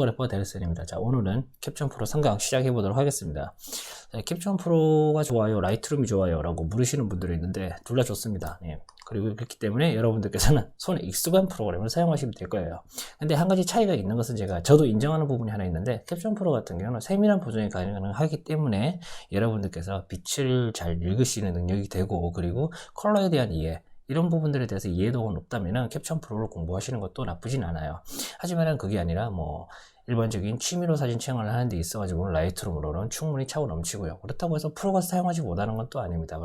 래퍼 데르센입니다. 자, 오늘은 캡처 프로 상강 시작해 보도록 하겠습니다. 자, 캡처 프로가 좋아요, 라이트룸이 좋아요 라고 물으시는 분들이 있는데 둘 다 좋습니다. 예. 그리고 그렇기 때문에 여러분들께서는 손에 익숙한 프로그램을 사용하시면 될 거예요. 근데 한 가지 차이가 있는 것은 제가 저도 인정하는 부분이 하나 있는데 캡처 프로 같은 경우는 세밀한 보정이 가능하기 때문에 여러분들께서 빛을 잘 읽으시는 능력이 되고 그리고 컬러에 대한 이해 이런 부분들에 대해서 이해도가 높다면 캡처 프로를 공부하시는 것도 나쁘진 않아요. 하지만 그게 아니라 뭐 일반적인 취미로 사진 촬영을 하는 데 있어가지고 라이트룸으로는 충분히 차고 넘치고요. 그렇다고 해서 프로가 사용하지 못하는 건 또 아닙니다.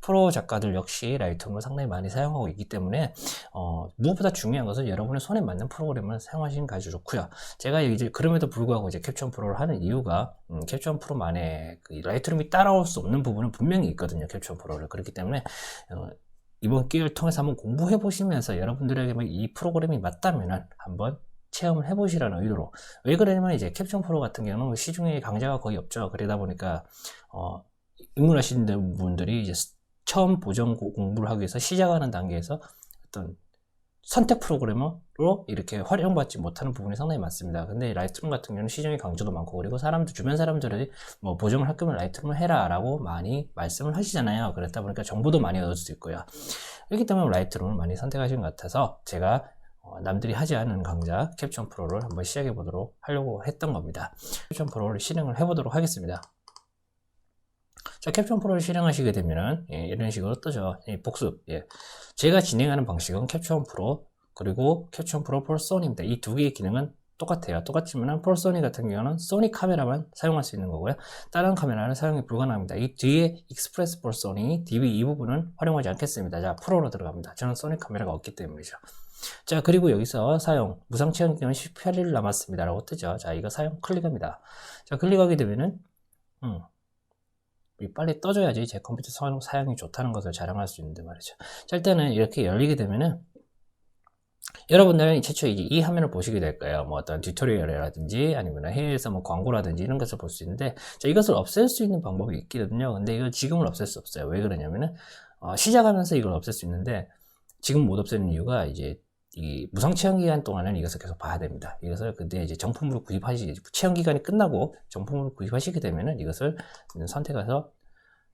프로 작가들 역시 라이트룸을 상당히 많이 사용하고 있기 때문에 어, 무엇보다 중요한 것은 여러분의 손에 맞는 프로그램을 사용하시는 게 아주 좋고요. 제가 이제 그럼에도 불구하고 이제 캡처 프로를 하는 이유가 음, 캡처 프로만의 그 라이트룸이 따라올 수 없는 부분은 분명히 있거든요. 캡처 프로를 그렇기 때문에 어, 이번 기회를 통해서 한번 공부해 보시면서 여러분들에게 뭐이 프로그램이 맞다면 한번 체험을 해보시라는 의도로. 왜 그러냐면 이제 캡처 프로 같은 경우는 뭐 시중에 강좌가 거의 없죠. 그러다 보니까 어, 입문하시는 분들이 이제 처음 보정 공부를 하기 위해서 시작하는 단계에서 어떤 선택 프로그래머로 이렇게 활용받지 못하는 부분이 상당히 많습니다. 근데 라이트룸 같은 경우는 시중에 강조도 많고 그리고 사람들 주변 사람들이 뭐 보정을 할 거면 라이트룸을 해라라고 많이 말씀을 하시잖아요. 그렇다 보니까 정보도 많이 얻을 수 있고요. 그렇기 때문에 라이트룸을 많이 선택하신 것 같아서 제가 어, 남들이 하지 않은 강좌 캡션 프로를 한번 시작해 보도록 하려고 했던 겁니다. 캡션 프로를 실행을 해 보도록 하겠습니다. 자, 캡션 프로를 실행하시게 되면은 예, 이런 식으로 뜨죠. 예, 복습. 예. 제가 진행하는 방식은 캡션 프로 그리고 캡션 프로 폴소니입니다. 이 두 개의 기능은 똑같아요. 똑같지만 폴소니 같은 경우는 소니 카메라만 사용할 수 있는 거고요. 다른 카메라는 사용이 불가능합니다. 이 뒤에 익스프레스 폴소니 DB 이 부분은 활용하지 않겠습니다. 자, 프로로 들어갑니다. 저는 소니 카메라가 없기 때문이죠. 자, 그리고 여기서 사용, 무상 체험 기간 18일 남았습니다. 라고 뜨죠. 자, 이거 사용 클릭합니다. 자, 클릭하게 되면은, 음, 빨리 떠줘야지 제 컴퓨터 사용이 좋다는 것을 자랑할 수 있는데 말이죠. 자, 일단은 이렇게 열리게 되면은 여러분들은 최초 이제 이 화면을 보시게 될 거예요. 뭐 어떤 튜토리얼이라든지 아니면 해외에서 뭐 광고라든지 이런 것을 볼 수 있는데 자, 이것을 없앨 수 있는 방법이 있거든요. 근데 이거 지금은 없앨 수 없어요. 왜 그러냐면은 어, 시작하면서 이걸 없앨 수 있는데 지금 못 없애는 이유가 이제 이 무상 체험 기간 동안은 이것을 계속 봐야 됩니다. 이것을 근데 이제 정품으로 구입하시 체험 기간이 끝나고 정품으로 구입하시게 되면은 이것을 선택해서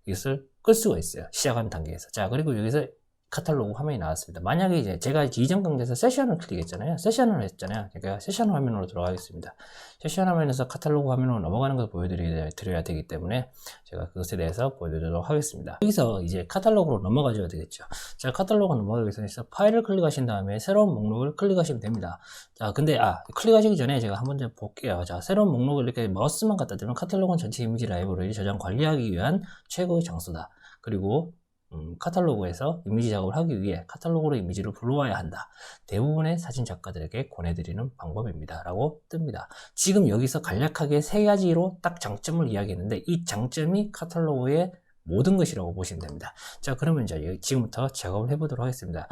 이것을 끌 수가 있어요. 시작하는 단계에서. 자, 그리고 여기서 카탈로그 화면이 나왔습니다. 만약에 이제 제가 이전 강좌에서 세션을 클릭했잖아요. 세션을 했잖아요. 그러니까 세션 화면으로 들어가겠습니다. 세션 화면에서 카탈로그 화면으로 넘어가는 것을 보여드려야 되기 때문에 제가 그것에 대해서 보여드리도록 하겠습니다. 여기서 이제 카탈로그로 넘어가줘야 되겠죠. 자, 카탈로그 넘어가기 위해서 파일을 클릭하신 다음에 새로운 목록을 클릭하시면 됩니다. 자, 근데 아, 클릭하시기 전에 제가 한번 좀 볼게요. 자, 새로운 목록을 이렇게 마우스만 갖다 대면 카탈로그는 전체 이미지 라이브러리 저장 관리하기 위한 최고의 장소다. 그리고 음, 카탈로그에서 이미지 작업을 하기 위해 카탈로그로 이미지를 불러와야 한다. 대부분의 사진 작가들에게 권해드리는 방법입니다. 라고 뜹니다. 지금 여기서 간략하게 세 가지로 딱 장점을 이야기했는데 이 장점이 카탈로그의 모든 것이라고 보시면 됩니다. 자, 그러면 이제 지금부터 작업을 해보도록 하겠습니다.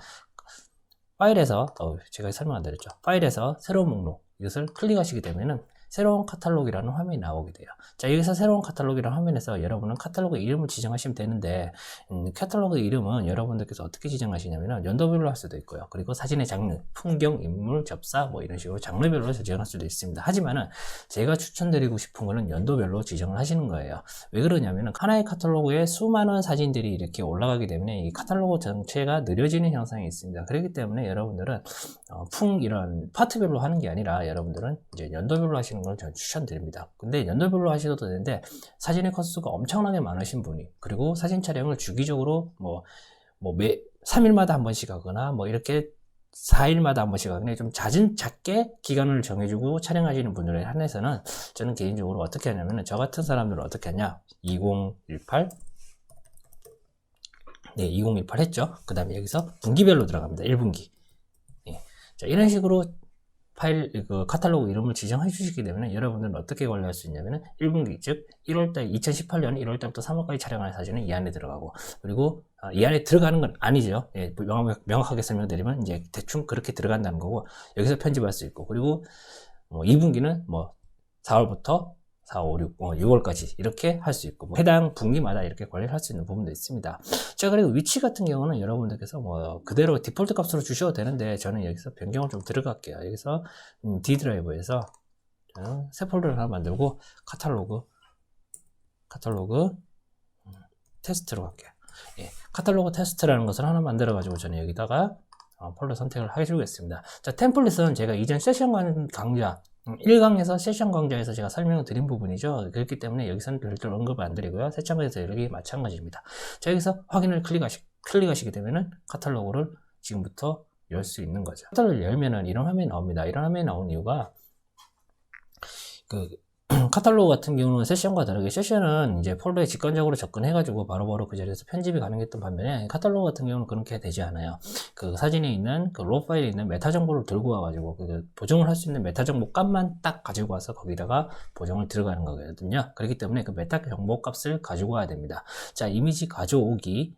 파일에서, 어, 제가 설명 안 드렸죠. 파일에서 새로운 목록, 이것을 클릭하시게 되면은 새로운 카탈로그라는 화면이 나오게 돼요. 자, 여기서 새로운 카탈로그라는 화면에서 여러분은 카탈로그 이름을 지정하시면 되는데, 음, 카탈로그 이름은 여러분들께서 어떻게 지정하시냐면 연도별로 할 수도 있고요. 그리고 사진의 장르, 풍경, 인물, 접사, 뭐 이런 식으로 장르별로 지정할 수도 있습니다. 하지만은 제가 추천드리고 싶은 거는 연도별로 지정을 하시는 거예요. 왜 그러냐면은 하나의 카탈로그에 수많은 사진들이 이렇게 올라가기 때문에 이 카탈로그 전체가 느려지는 현상이 있습니다. 그렇기 때문에 여러분들은 어, 풍 이런 파트별로 하는 게 아니라 여러분들은 이제 연도별로 하시는 하시는 걸 저는 추천드립니다. 근데 연도별로 하셔도 되는데 사진의 컷수가 엄청나게 많으신 분이 그리고 사진 촬영을 주기적으로 뭐 뭐매 3일마다 한 번씩 하거나 뭐 이렇게 4일마다 한 번씩 하거나 좀 잦은 작게 기간을 정해주고 촬영하시는 분들에 한해서는 저는 개인적으로 어떻게 하냐면 저 같은 사람들은 어떻게 하냐 2018 네, 2018 했죠. 그 다음에 여기서 분기별로 들어갑니다. 1분기. 예. 자, 이런 식으로 파일 그 카탈로그 이름을 지정해 주시기 때문에 여러분들은 어떻게 관리할 수 있냐면은 1분기 즉 1월달 2018년 1월달부터 3월까지 촬영할 사진은 이 안에 들어가고 그리고 아, 이 안에 들어가는 건 아니죠. 예, 명확, 명확 하게 설명드리면 이제 대충 그렇게 들어간다는 거고 여기서 편집할 수 있고 그리고 뭐 2분기는 뭐 4월부터 4, 5, 6, 어, 6월까지 이렇게 할 수 있고 뭐 해당 분기마다 이렇게 관리를 할 수 있는 부분도 있습니다. 자 그리고 위치 같은 경우는 여러분들께서 뭐 그대로 디폴트 값으로 주셔도 되는데 저는 여기서 변경을 좀 들어갈게요. 여기서 음, D 드라이브에서 자, 새 폴더를 하나 만들고 카탈로그 카탈로그 음, 테스트로 갈게요. 예, 카탈로그 테스트라는 것을 하나 만들어 가지고 저는 여기다가 어, 폴더 선택을 해주겠습니다. 자, 템플릿은 제가 이전 세션 강- 강좌 음, 1강에서 세션 강좌에서 제가 설명을 드린 부분이죠. 그렇기 때문에 여기서는 별도로 언급을 안 드리고요. 세션에서 여기 마찬가지입니다. 자, 여기서 확인을 클릭하시, 클릭하시게 되면은 카탈로그를 지금부터 열 수 있는 거죠. 카탈로그를 열면은 이런 화면이 나옵니다. 이런 화면이 나온 이유가 그 카탈로그 같은 경우는 세션과 다르게 세션은 이제 폴더에 직관적으로 접근해가지고 바로바로 그 자리에서 편집이 가능했던 반면에 카탈로그 같은 경우는 그렇게 되지 않아요. 그 사진에 있는 그 로 파일에 있는 메타 정보를 들고 와가지고 그 보정을 할 수 있는 메타 정보 값만 딱 가지고 와서 거기다가 보정을 들어가는 거거든요. 그렇기 때문에 그 메타 정보 값을 가지고 와야 됩니다. 자, 이미지 가져오기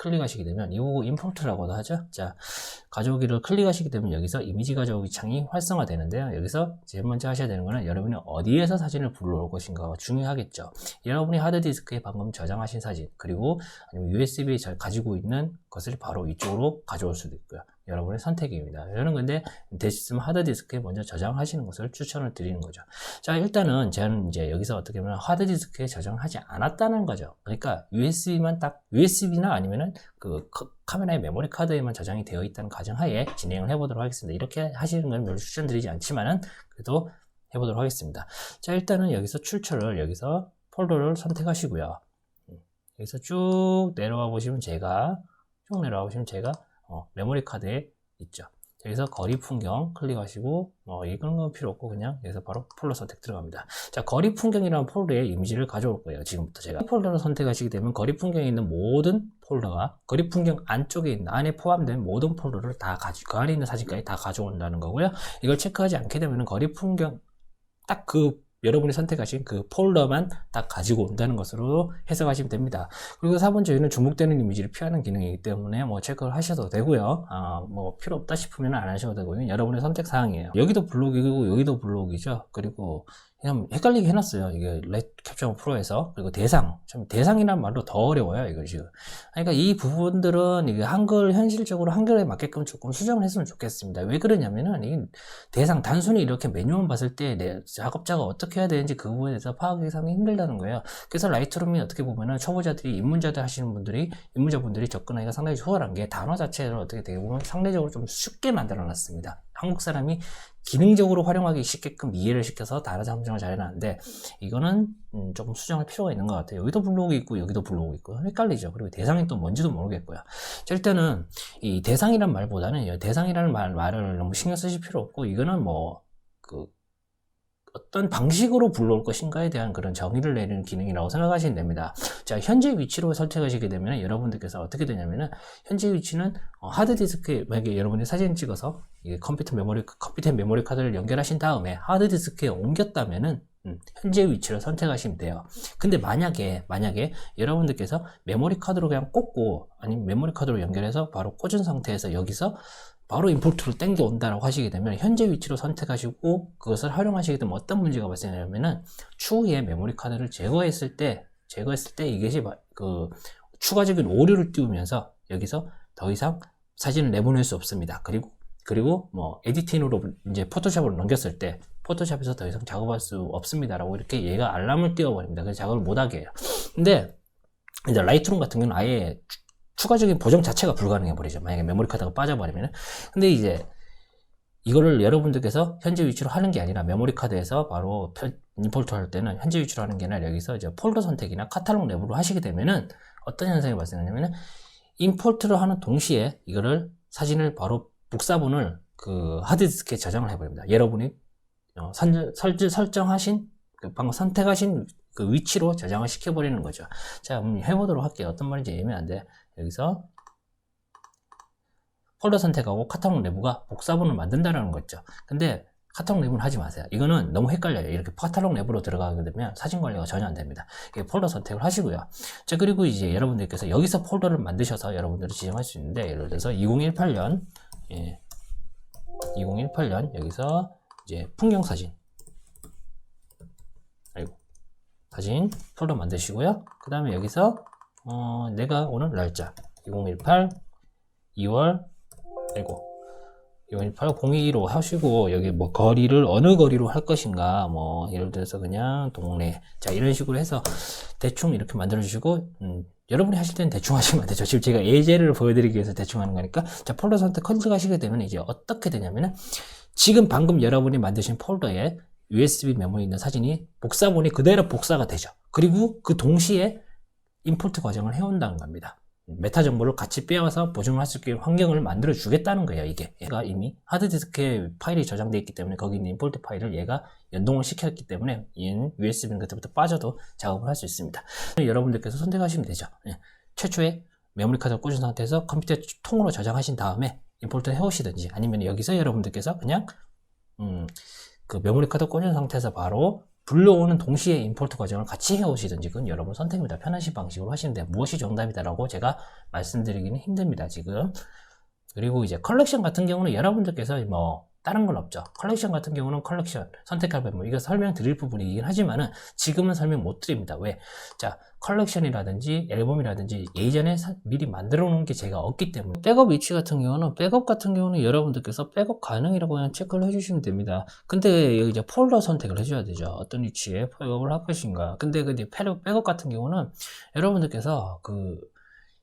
클릭하시게 되면 이거 임포트라고도 하죠. 자, 가져오기를 클릭하시게 되면 여기서 이미지 가져오기 창이 활성화되는데요. 여기서 제일 먼저 하셔야 되는 거는 여러분이 어디에서 사진을 불러올 것인가가 중요하겠죠. 여러분이 하드디스크에 방금 저장하신 사진 그리고 아니면 USB에 잘 가지고 있는 것을 바로 이쪽으로 가져올 수도 있고요. 여러분의 선택입니다. 저는 근데 되시면 하드디스크에 먼저 저장하시는 것을 추천을 드리는 거죠. 자, 일단은 저는 이제 여기서 어떻게 보면 하드디스크에 저장하지 않았다는 거죠. 그러니까 USB만 딱, USB나 아니면은 그 카- 카메라의 메모리 카드에만 저장이 되어 있다는 가정하에 진행을 해보도록 하겠습니다. 이렇게 하시는 건 별로 추천드리지 않지만은 그래도 해보도록 하겠습니다. 자, 일단은 여기서 출처를 여기서 폴더를 선택하시고요. 음, 여기서 쭉 내려와 보시면 제가 쭉 내려와 보시면 제가 어, 메모리 카드에 있죠. 여기서 거리 풍경 클릭하시고 뭐 이런 건 필요 없고 그냥 여기서 바로 폴더 선택 들어갑니다. 자 거리 풍경이라는 폴더에 이미지를 가져올 거예요. 지금부터 제가 이 폴더를 선택하시게 되면 거리 풍경에 있는 모든 폴더가 거리 풍경 안쪽에 있는 안에 포함된 모든 폴더를 다 가지 그 안에 있는 사진까지 다 가져온다는 거고요. 이걸 체크하지 않게 되면 거리 풍경 딱그 여러분이 선택하신 그 폴더만 딱 가지고 온다는 것으로 해석하시면 됩니다. 그리고 4번 저희는 중복되는 이미지를 피하는 기능이기 때문에 뭐 체크를 하셔도 되고요. 아, 뭐 필요 없다 싶으면 안 하셔도 되고요. 여러분의 선택 사항이에요. 여기도 블록이고 여기도 블록이죠. 그리고 그냥 헷갈리게 해놨어요. 이게 레 캡처 프로에서 그리고 대상 좀 대상이란 말도 더 어려워요. 이거 지금. 그러니까 이 부분들은 이게 한글 현실적으로 한글에 맞게끔 조금 수정을 했으면 좋겠습니다. 왜 그러냐면은 이 대상 단순히 이렇게 메뉴만 봤을 때 내 작업자가 어떻게 해야 되는지 그 부분에 대해서 파악하기 상당히 힘들다는 거예요. 그래서 라이트룸이 어떻게 보면은 초보자들이 입문자들 하시는 분들이 입문자분들이 접근하기가 상당히 수월한 게 단어 자체를 어떻게 되게 보면 상대적으로 좀 쉽게 만들어 놨습니다. 한국 사람이 기능적으로 활용하기 쉽게끔 이해를 시켜서 단어 잠정을 잘 해놨는데 이거는 음, 조금 수정할 필요가 있는 것 같아요. 여기도 블록이 있고 여기도 블록이 있고 헷갈리죠. 그리고 대상이 또 뭔지도 모르겠고요. 자, 일단은 이 대상이란 말보다는 이 대상이라는 말, 말을 너무 신경 쓰실 필요 없고 이거는 뭐그 어떤 방식으로 불러올 것인가에 대한 그런 정의를 내리는 기능이라고 생각하시면 됩니다. 자, 현재 위치로 선택하시게 되면 여러분들께서 어떻게 되냐면은 현재 위치는 어, 하드디스크에 만약에 여러분이 사진 찍어서 이 컴퓨터 메모리 컴퓨터 메모리 카드를 연결하신 다음에 하드디스크에 옮겼다면은 음, 현재 위치를 선택하시면 돼요. 근데 만약에 만약에 여러분들께서 메모리 카드로 그냥 꽂고 아니면 메모리 카드로 연결해서 바로 꽂은 상태에서 여기서 바로 임포트를 땡겨 온다라고 하시게 되면 현재 위치로 선택하시고 그것을 활용하시게 되면 어떤 문제가 발생하냐면은 추후에 메모리 카드를 제거했을 때 제거했을 때 이것이 바- 그 추가적인 오류를 띄우면서 여기서 더 이상 사진을 내보낼 수 없습니다. 그리고 그리고 뭐 에디팅으로 이제 포토샵으로 넘겼을 때 포토샵에서 더 이상 작업할 수 없습니다라고 이렇게 얘가 알람을 띄워버립니다. 그래서 작업을 못하게 해요. 근데 이제 라이트룸 같은 경우는 아예 추- 추가적인 보정 자체가 불가능해 버리죠. 만약에 메모리 카드가 빠져버리면. 근데 이제 이거를 여러분들께서 현재 위치로 하는 게 아니라 메모리 카드에서 바로 펼- 임포트 할 때는 현재 위치로 하는 게 아니라 여기서 이제 폴더 선택이나 카탈로그 내부로 하시게 되면은 어떤 현상이 발생하냐면은 임포트를 하는 동시에 이거를 사진을 바로 복사본을 그 하드디스크에 저장을 해버립니다. 여러분이 어, 선, 설, 설정하신 그 방금 선택하신 그 위치로 저장을 시켜버리는 거죠. 자, 한번 해보도록 할게요. 어떤 말인지 애매한데 여기서 폴더 선택하고 카탈로그 내부가 복사본을 만든다는 거죠. 근데 카탈로그 내부는 하지 마세요. 이거는 너무 헷갈려요. 이렇게 카탈로그 내부로 들어가게 되면 사진 관리가 전혀 안 됩니다. 폴더 선택을 하시고요. 자, 그리고 이제 여러분들께서 여기서 폴더를 만드셔서 여러분들이 지정할 수 있는데, 예를 들어서 2018년, 예, 2018년, 여기서 이제 풍경 사진. 아이고. 사진 폴더 만드시고요. 그 다음에 여기서, 어, 내가 오늘 날짜. 2018, 2월, 아이고. 이건 8021로 하시고 여기 뭐 거리를 어느 거리로 할 것인가 뭐 예를 들어서 그냥 동네 자 이런 식으로 해서 대충 이렇게 만들어 주시고 음, 여러분이 하실 때는 대충 하시면 안 되죠 지금 제가 예제를 보여드리기 위해서 대충 하는 거니까 자 폴더 선택 클릭하시게 되면 이제 어떻게 되냐면은 지금 방금 여러분이 만드신 폴더에 USB 메모리 있는 사진이 복사본이 그대로 복사가 되죠 그리고 그 동시에 임포트 과정을 해온다는 겁니다. 메타 정보를 같이 빼와서 보존할 수 있게 환경을 만들어 주겠다는 거예요 이게. 얘가 이미 하드디스크에 파일이 저장되어 있기 때문에 거기 있는 임포트 파일을 얘가 연동을 시켰기 때문에 얘는 USB는 그때부터 빠져도 작업을 할 수 있습니다. 여러분들께서 선택하시면 되죠. 예. 최초에 메모리 카드를 꽂은 상태에서 컴퓨터 통으로 저장하신 다음에 임포트 해오시든지 아니면 여기서 여러분들께서 그냥 음, 그 메모리 카드 꽂은 상태에서 바로 불러오는 동시에 임포트 과정을 같이 해오시든지 그건 여러분 선택입니다. 편하신 방식으로 하시는데 무엇이 정답이다라고 제가 말씀드리기는 힘듭니다. 지금 그리고 이제 컬렉션 같은 경우는 여러분들께서 뭐 다른 건 없죠. 컬렉션 같은 경우는 컬렉션 선택할 부분 이거 설명드릴 부분이긴 하지만은 지금은 설명 못 드립니다. 왜? 자 컬렉션이라든지 앨범이라든지 예전에 사- 미리 만들어 놓은 게 제가 없기 때문에 백업 위치 같은 경우는 백업 같은 경우는 여러분들께서 백업 가능이라고 그냥 체크를 해주시면 됩니다. 근데 여기 이제 폴더 선택을 해줘야 되죠. 어떤 위치에 백업을 할 것인가. 근데 그 이제 백업 백업 같은 경우는 여러분들께서 그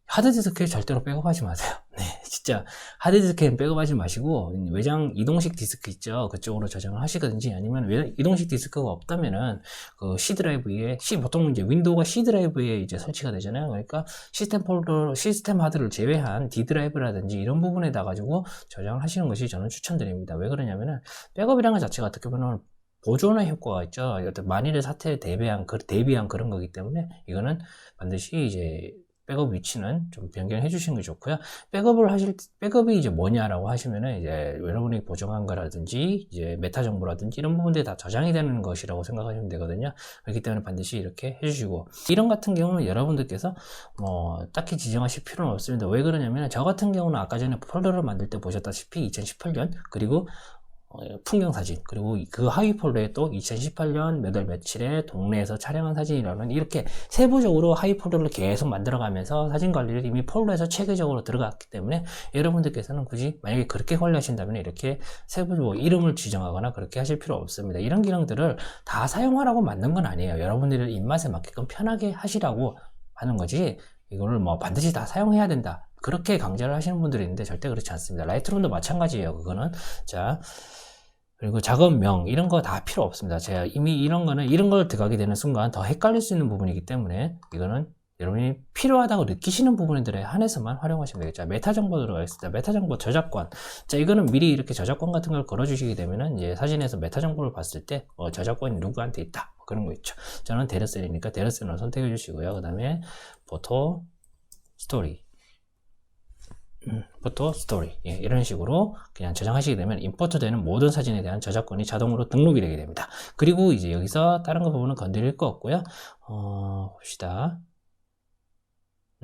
하드디스크에 절대로 백업하지 마세요. 네, 진짜 하드디스크에 백업하지 마시고 외장 이동식 디스크 있죠. 그쪽으로 저장을 하시든지 아니면 외- 이동식 디스크가 없다면은 그 C 드라이브에 C 보통 이제 윈도우가 C 드라이브에 이제 설치가 되잖아요. 그러니까 시스템 폴더 시스템 하드를 제외한 D 드라이브라든지 이런 부분에다 가지고 저장을 하시는 것이 저는 추천드립니다. 왜 그러냐면은 백업이라는 것 자체가 어떻게 보면 보존의 효과가 있죠. 만일의 사태에 대비한 그 대비한 그런 거기 때문에 이거는 반드시 이제 백업 위치는 좀 변경해 주시는 게 좋고요. 백업을 하실 백업이 이제 뭐냐라고 하시면은 이제 여러분이 보정한 거라든지 이제 메타 정보라든지 이런 부분들이 다 저장이 되는 것이라고 생각하시면 되거든요. 그렇기 때문에 반드시 이렇게 해주시고 이런 같은 경우는 여러분들께서 뭐 딱히 지정하실 필요는 없습니다. 왜 그러냐면 저 같은 경우는 아까 전에 폴더를 만들 때 보셨다시피 2018년 그리고 어, 풍경 사진 그리고 그 하위 폴더에 또 2018년 몇 월 며칠에 동네에서 촬영한 사진이라는 이렇게 세부적으로 하위 폴더를 계속 만들어가면서 사진 관리를 이미 폴더에서 체계적으로 들어갔기 때문에 여러분들께서는 굳이 만약에 그렇게 관리하신다면 이렇게 세부적으로 이름을 지정하거나 그렇게 하실 필요 없습니다. 이런 기능들을 다 사용하라고 만든 건 아니에요. 여러분들의 입맛에 맞게끔 편하게 하시라고 하는 거지 이거를 뭐 반드시 다 사용해야 된다. 그렇게 강제를 하시는 분들이 있는데 절대 그렇지 않습니다. 라이트룸도 마찬가지예요. 그거는 자 그리고 작업명 이런 거 다 필요 없습니다. 제가 이미 이런 거는 이런 걸 들어가게 되는 순간 더 헷갈릴 수 있는 부분이기 때문에 이거는 여러분이 필요하다고 느끼시는 부분들에 한해서만 활용하시면 되겠죠. 메타 정보 들어가겠습니다. 메타 정보 저작권. 자, 이거는 미리 이렇게 저작권 같은 걸 걸어주시게 되면은 이제 사진에서 메타 정보를 봤을 때 어, 저작권이 누구한테 있다. 뭐 그런 거 있죠. 저는 데르셀이니까 데르셀을 선택해 주시고요. 그 다음에 포토 스토리. 음, 포토 스토리 예, 이런 식으로 그냥 저장하시게 되면 임포트 되는 모든 사진에 대한 저작권이 자동으로 등록이 되게 됩니다. 그리고 이제 여기서 다른 거 부분은 건드릴 거 없고요. 어, 봅시다.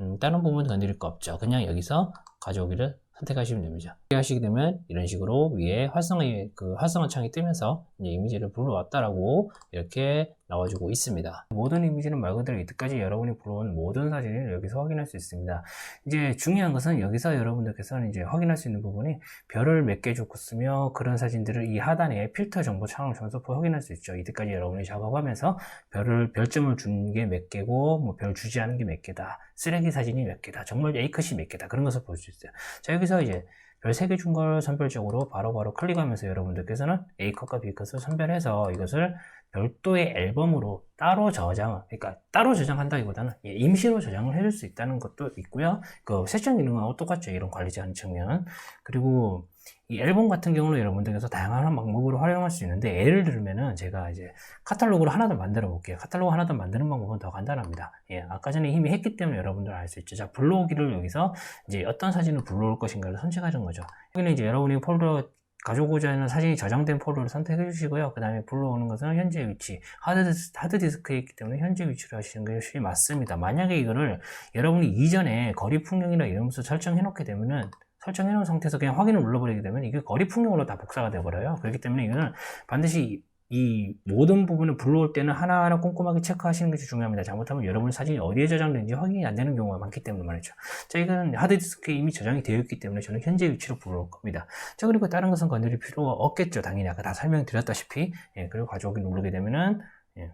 음, 다른 부분은 건드릴 거 없죠. 그냥 여기서 가져오기를 선택하시면 됩니다. 이렇게 하시게 되면 이런 식으로 위에 활성화 그 활성화 창이 뜨면서 이미지를 불러왔다라고 이렇게 나와주고 있습니다. 모든 이미지는 말 그대로 이때까지 여러분이 불러온 모든 사진을 여기서 확인할 수 있습니다. 이제 중요한 것은 여기서 여러분들께서는 이제 확인할 수 있는 부분이 별을 몇개 줬으며 그런 사진들을 이 하단에 필터 정보 창을 전소포 확인할 수 있죠. 이때까지 여러분이 작업하면서 별을 별점을 준 게 몇 개고 뭐 별 주지 않은 게 몇 개다. 쓰레기 사진이 몇 개다. 정말 A컷이 몇 개다. 그런 것을 볼 수 있어요. 자 여기서 이제 별 3개 준 걸 선별적으로 바로바로 클릭하면서 여러분들께서는 A컷과 B컷을 선별해서 이것을 별도의 앨범으로 따로 저장을, 그러니까 따로 저장한다기보다는 예, 임시로 저장을 해줄 수 있다는 것도 있고요. 그 세션 기능하고 똑같죠. 이런 관리 제한 측면은. 그리고 이 앨범 같은 경우는 여러분들께서 다양한 방법으로 활용할 수 있는데 예를 들면은 제가 이제 카탈로그를 하나 더 만들어 볼게요. 카탈로그 하나 더 만드는 방법은 더 간단합니다. 예, 아까 전에 이미 했기 때문에 여러분들 알 수 있죠. 자, 불러오기를 여기서 이제 어떤 사진을 불러올 것인가를 선택하는 거죠. 여기는 이제 여러분이 폴더 가져오고자 하는 사진이 저장된 폴더를 선택해 주시고요. 그 다음에 불러오는 것은 현재 위치, 하드디스, 하드디스크에 있기 때문에 현재 위치로 하시는 것이 맞습니다. 만약에 이거를 여러분이 이전에 거리 풍경이나 이러면서 설정해 놓게 되면은 설정해 놓은 상태에서 그냥 확인을 눌러버리게 되면 이게 거리 풍경으로 다 복사가 되어버려요. 그렇기 때문에 이거는 반드시 이 모든 부분을 불러올 때는 하나하나 꼼꼼하게 체크하시는 것이 중요합니다. 잘못하면 여러분 사진이 어디에 저장되는지 확인이 안 되는 경우가 많기 때문에 말이죠. 자, 이거는 하드디스크에 이미 저장이 되어 있기 때문에 저는 현재 위치로 불러올 겁니다. 자, 그리고 다른 것은 건드릴 필요가 없겠죠. 당연히 아까 다 설명드렸다시피. 예, 그리고 가져오기 누르게 되면은, 예.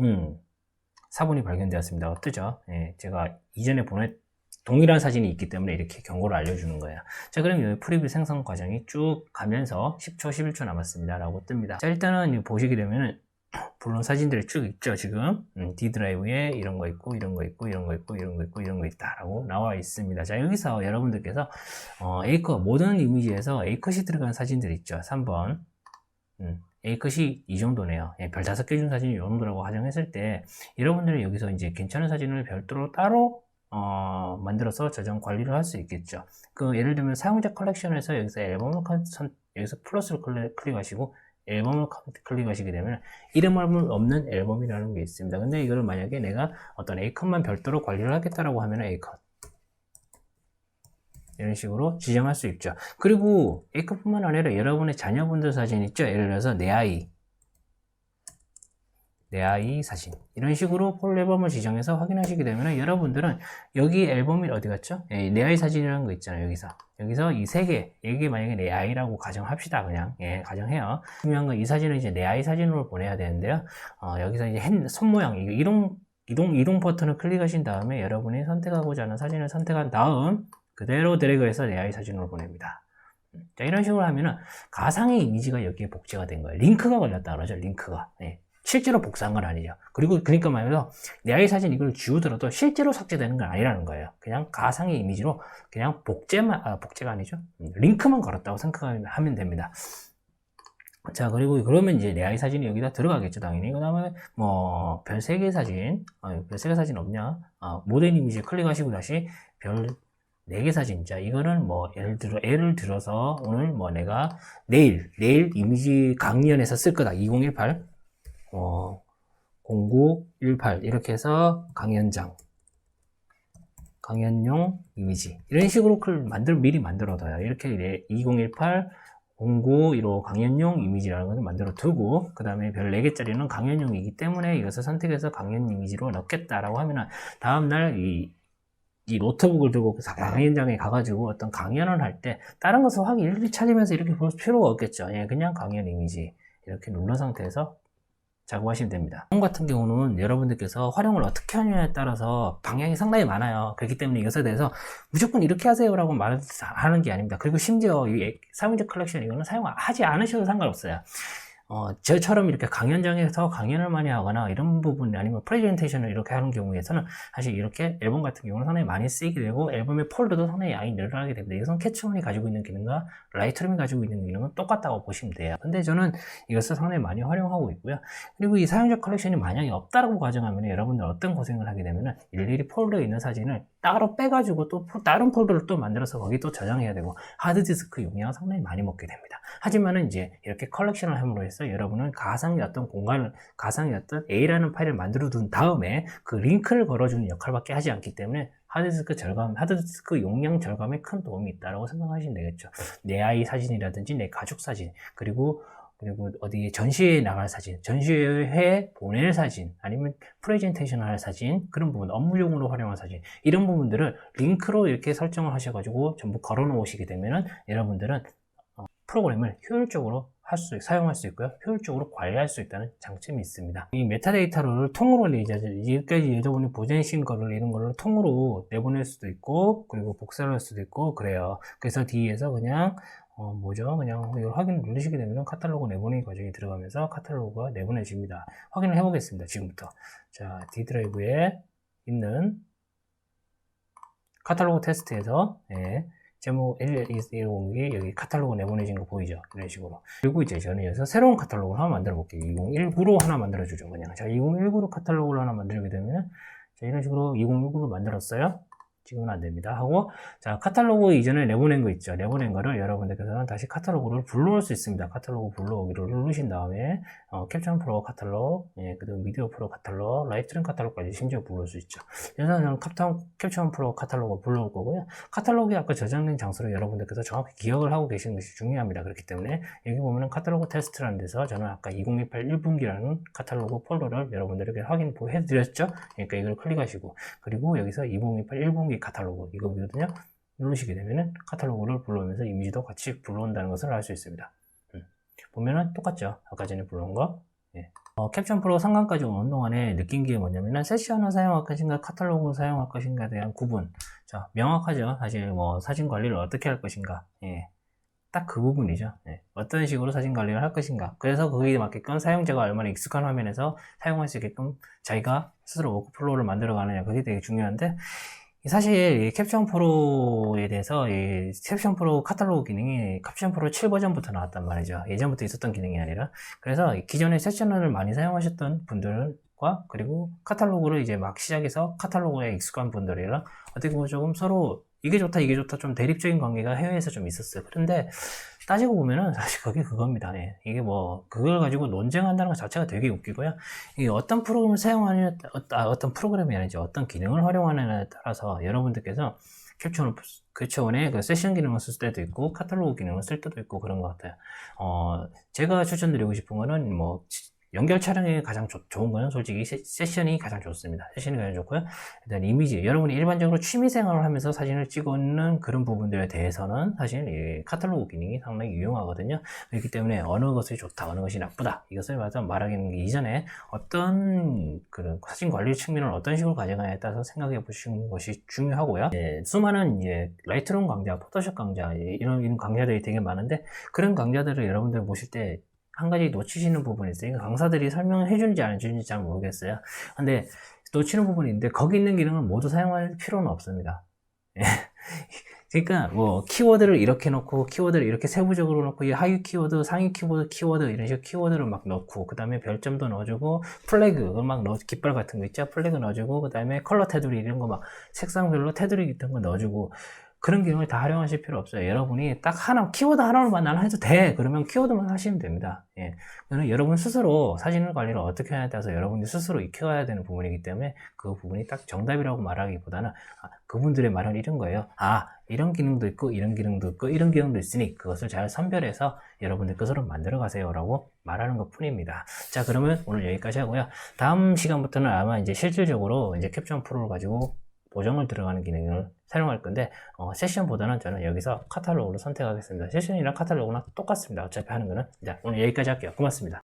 음, 사본이 발견되었습니다. 뜨죠? 예, 제가 이전에 보냈, 동일한 사진이 있기 때문에 이렇게 경고를 알려주는 거예요. 자, 그럼 여기 프리뷰 생성 과정이 쭉 가면서 10초, 11초 남았습니다. 라고 뜹니다. 자, 일단은 보시게 되면은, 물론 사진들이 쭉 있죠, 지금. 음, D 드라이브에 이런 거 있고, 이런 거 있고, 이런 거 있고, 이런 거 있고, 이런 거 있다라고 나와 있습니다. 자, 여기서 여러분들께서, 어, A컷, 모든 이미지에서 A컷이 들어간 사진들 있죠. 3번. 음, A컷이 이 정도네요. 예, 별 다섯 개 준 사진이 이 정도라고 가정했을 때, 여러분들이 여기서 이제 괜찮은 사진을 별도로 따로 어, 만들어서 저장 관리를 할 수 있겠죠. 그 예를 들면 사용자 컬렉션에서 여기서 앨범을 컨- 선- 여기서 플러스를 클릭- 클릭하시고 앨범을 컨- 클릭하시게 되면 이름 없는 앨범이라는 게 있습니다. 근데 이거를 만약에 내가 어떤 A컷만 별도로 관리를 하겠다라고 하면 A컷 이런 식으로 지정할 수 있죠. 그리고 A컷뿐만 아니라 여러분의 자녀분들 사진 있죠. 예를 들어서 내 아이 내 아이 사진 이런 식으로 폴 앨범을 지정해서 확인하시게 되면 여러분들은 여기 앨범이 어디 갔죠? 예, 내 아이 사진이라는 거 있잖아요 여기서. 여기서 이 세 개 여기 만약에 내 아이라고 가정합시다 그냥. 예 가정해요. 중요한 건 이 사진은 이제 내 아이 사진으로 보내야 되는데요. 어, 여기서 이제 핸, 손 모양 이동 이동 이동 버튼을 클릭하신 다음에 여러분이 선택하고자 하는 사진을 선택한 다음 그대로 드래그해서 내 아이 사진으로 보냅니다. 자 이런 식으로 하면은 가상의 이미지가 여기에 복제가 된 거예요. 링크가 걸렸다 그러죠 링크가. 예. 실제로 복사한 건 아니죠. 그리고 그러니까 말해서 내 아이 사진 이걸 지우더라도 실제로 삭제되는 건 아니라는 거예요. 그냥 가상의 이미지로 그냥 복제만 아 복제가 아니죠. 음, 링크만 걸었다고 생각하면 됩니다. 자 그리고 그러면 이제 내 아이 사진이 여기다 들어가겠죠 당연히 그 다음에 뭐 별 세 개 사진 별세 개 사진 없냐 아, 모델 이미지 클릭하시고 다시 별 4개 사진. 자, 이거는 뭐, 예를 들어, 예를 들어서, 오늘 뭐 내가 내일, 내일 이미지 강연에서 쓸 거다. 2018. 어, 0918 이렇게 해서 강연장 강연용 이미지 이런 식으로 클 만들 미리 만들어둬요. 이렇게 2018 0915 강연용 이미지라는 것을 만들어 두고 그 다음에 별 4개짜리는 강연용이기 때문에 이것을 선택해서 강연 이미지로 넣겠다라고 하면은 다음날 이, 이 노트북을 들고 강연장에 가가지고 어떤 강연을 할 때 다른 것을 확 일일이 찾으면서 이렇게 볼 필요가 없겠죠. 예, 그냥 강연 이미지 이렇게 눌러 상태에서 작업하시면 됩니다. 폰 같은 경우는 여러분들께서 활용을 어떻게 하느냐에 따라서 방향이 상당히 많아요. 그렇기 때문에 이것에 대해서 무조건 이렇게 하세요라고 말하는 게 아닙니다. 그리고 심지어 이 사용자 컬렉션 이거는 사용하지 않으셔도 상관없어요. 어, 저처럼 이렇게 강연장에서 강연을 많이 하거나 이런 부분 아니면 프레젠테이션을 이렇게 하는 경우에서는 사실 이렇게 앨범 같은 경우는 상당히 많이 쓰이게 되고 앨범의 폴더도 상당히 많이 늘어나게 됩니다. 이것은 캐치원이 가지고 있는 기능과 라이트룸이 가지고 있는 기능은 똑같다고 보시면 돼요. 근데 저는 이것을 상당히 많이 활용하고 있고요. 그리고 이 사용자 컬렉션이 만약에 없다라고 가정하면 여러분들 어떤 고생을 하게 되면은 일일이 폴더에 있는 사진을 따로 빼가지고 또 다른 폴더를 또 만들어서 거기 또 저장해야 되고 하드디스크 용량을 상당히 많이 먹게 됩니다. 하지만은 이제 이렇게 컬렉션을 함으로 해서 여러분은 가상의 어떤 공간을 가상의 어떤 A라는 파일을 만들어 둔 다음에 그 링크를 걸어주는 역할밖에 하지 않기 때문에 하드디스크 절감, 하드디스크 용량 절감에 큰 도움이 있다고 생각하시면 되겠죠. 내 아이 사진이라든지 내 가족 사진, 그리고 그리고 어디 전시회에 나갈 사진, 전시회에 보낼 사진, 아니면 프레젠테이션 할 사진, 그런 부분, 업무용으로 활용할 사진, 이런 부분들을 링크로 이렇게 설정을 하셔가지고 전부 걸어 놓으시게 되면은 여러분들은 어, 프로그램을 효율적으로 할 수, 사용할 수 있고요. 효율적으로 관리할 수 있다는 장점이 있습니다. 이 메타데이터를 통으로 이제 여기까지 여러분이 보내신 거를 이런 거를 통으로 내보낼 수도 있고, 그리고 복사를 할 수도 있고, 그래요. 그래서 뒤에서 그냥 어, 뭐죠? 그냥 이걸 확인 누르시게 되면 카탈로그 내보내기 과정이 들어가면서 카탈로그가 내보내집니다. 확인을 해보겠습니다. 지금부터. 자, D 드라이브에 있는 카탈로그 테스트에서, 예, 제목 110이 여기 카탈로그 내보내진 거 보이죠? 이런 식으로. 그리고 이제 저는 여기서 새로운 카탈로그를 하나 만들어 볼게요. 2019로 하나 만들어 주죠. 그냥. 자, 2019로 카탈로그를 하나 만들게 되면, 자, 이런 식으로 2019로 만들었어요. 지금은 안 됩니다. 하고, 자, 카탈로그 이전에 내보낸 거 있죠. 내보낸 거를 여러분들께서는 다시 카탈로그를 불러올 수 있습니다. 카탈로그 불러오기를 누르신 다음에, 어, 캡션 프로 카탈로그, 예, 그다음 미디어 프로 카탈로그, 라이트룸 카탈로그까지 심지어 불러올 수 있죠. 그래서 저는 캡션, 캡션 프로 카탈로그 불러올 거고요. 카탈로그에 아까 저장된 장소를 여러분들께서 정확히 기억을 하고 계시는 것이 중요합니다. 그렇기 때문에 여기 보면은 카탈로그 테스트라는 데서 저는 아까 2028 1분기라는 카탈로그 폴더를 여러분들에게 확인해 드렸죠. 그러니까 이걸 클릭하시고 그리고 여기서 2028 1분기 카탈로그 이거거든요. 누르시게 되면은 카탈로그를 불러오면서 이미지도 같이 불러온다는 것을 알 수 있습니다. 음. 보면은 똑같죠. 아까 전에 불러온 거. 예. 어, 캡션 프로 상관까지 오는 동안에 느낀 게 뭐냐면은 세션을 사용할 것인가 카탈로그를 사용할 것인가에 대한 구분. 자, 명확하죠. 사실 뭐 사진 관리를 어떻게 할 것인가. 예. 딱 그 부분이죠. 예. 어떤 식으로 사진 관리를 할 것인가. 그래서 거기에 맞게끔 사용자가 얼마나 익숙한 화면에서 사용할 수 있게끔 자기가 스스로 워크플로우를 만들어 가느냐. 그게 되게 중요한데, 사실 이 캡션 프로에 대해서 이 캡션 프로 카탈로그 기능이 캡션 프로 7 버전부터 나왔단 말이죠. 예전부터 있었던 기능이 아니라. 그래서 기존에 세션을 많이 사용하셨던 분들과 그리고 카탈로그를 이제 막 시작해서 카탈로그에 익숙한 분들이랑 어떻게 보면 조금 서로 이게 좋다 이게 좋다 좀 대립적인 관계가 해외에서 좀 있었어요. 그런데 따지고 보면은 사실 그게 그겁니다. 예. 이게 뭐 그걸 가지고 논쟁한다는 것 자체가 되게 웃기고요. 이게 어떤 프로그램을 사용하느냐, 아, 어떤 프로그램이 아니죠. 어떤 기능을 활용하느냐에 따라서 여러분들께서 캡처원, 캡처원의 그 세션 기능을 쓸 때도 있고 카탈로그 기능을 쓸 때도 있고 그런 것 같아요. 어, 제가 추천드리고 싶은 거는 뭐 연결 촬영에 가장 좋, 좋은 거는 솔직히 세, 세션이 가장 좋습니다. 세션이 가장 좋고요. 일단 이미지, 여러분이 일반적으로 취미 생활을 하면서 사진을 찍는 그런 부분들에 대해서는 사실 이 카탈로그 기능이 상당히 유용하거든요. 그렇기 때문에 어느 것이 좋다, 어느 것이 나쁘다 이것을 맞아 말하기 이전에 어떤 그런 사진 관리 측면을 어떤 식으로 가져가냐에 따라서 생각해 보시는 것이 중요하고요. 예, 수많은 예, 라이트룸 강좌, 포토샵 강좌 이런, 이런 강좌들이 되게 많은데 그런 강좌들을 여러분들 보실 때 한 가지 놓치시는 부분이 있어요. 강사들이 설명을 해주는지 안 해주는지 잘 모르겠어요. 근데 놓치는 부분이 있는데 거기 있는 기능을 모두 사용할 필요는 없습니다. 예. 그러니까 뭐 키워드를 이렇게 넣고 키워드를 이렇게 세부적으로 넣고 이 하위 키워드, 상위 키워드, 키워드 이런 식으로 키워드를 막 넣고 그 다음에 별점도 넣어주고 플래그 막 넣어 깃발 같은 거 있죠? 플래그 넣어주고 그 다음에 컬러 테두리 이런 거 막 색상별로 테두리 같은 거 넣어주고 그런 기능을 다 활용하실 필요 없어요. 여러분이 딱 하나, 키워드 하나로만 나는 해도 돼. 그러면 키워드만 하시면 됩니다. 예. 그러면 여러분 스스로 사진을 관리를 어떻게 하냐에 따라서 여러분이 스스로 익혀야 되는 부분이기 때문에 그 부분이 딱 정답이라고 말하기보다는 아, 그분들의 말은 이런 거예요. 아, 이런 기능도 있고, 이런 기능도 있고, 이런 기능도 있으니 그것을 잘 선별해서 여러분들 것으로 만들어 가세요. 라고 말하는 것 뿐입니다. 자, 그러면 오늘 여기까지 하고요. 다음 시간부터는 아마 이제 실질적으로 이제 캡션 프로를 가지고 보정을 들어가는 기능을 사용할 건데 어, 세션보다는 저는 여기서 카탈로그로 선택하겠습니다. 세션이랑 카탈로그랑 똑같습니다. 어차피 하는 거는 자 오늘 여기까지 할게요. 고맙습니다.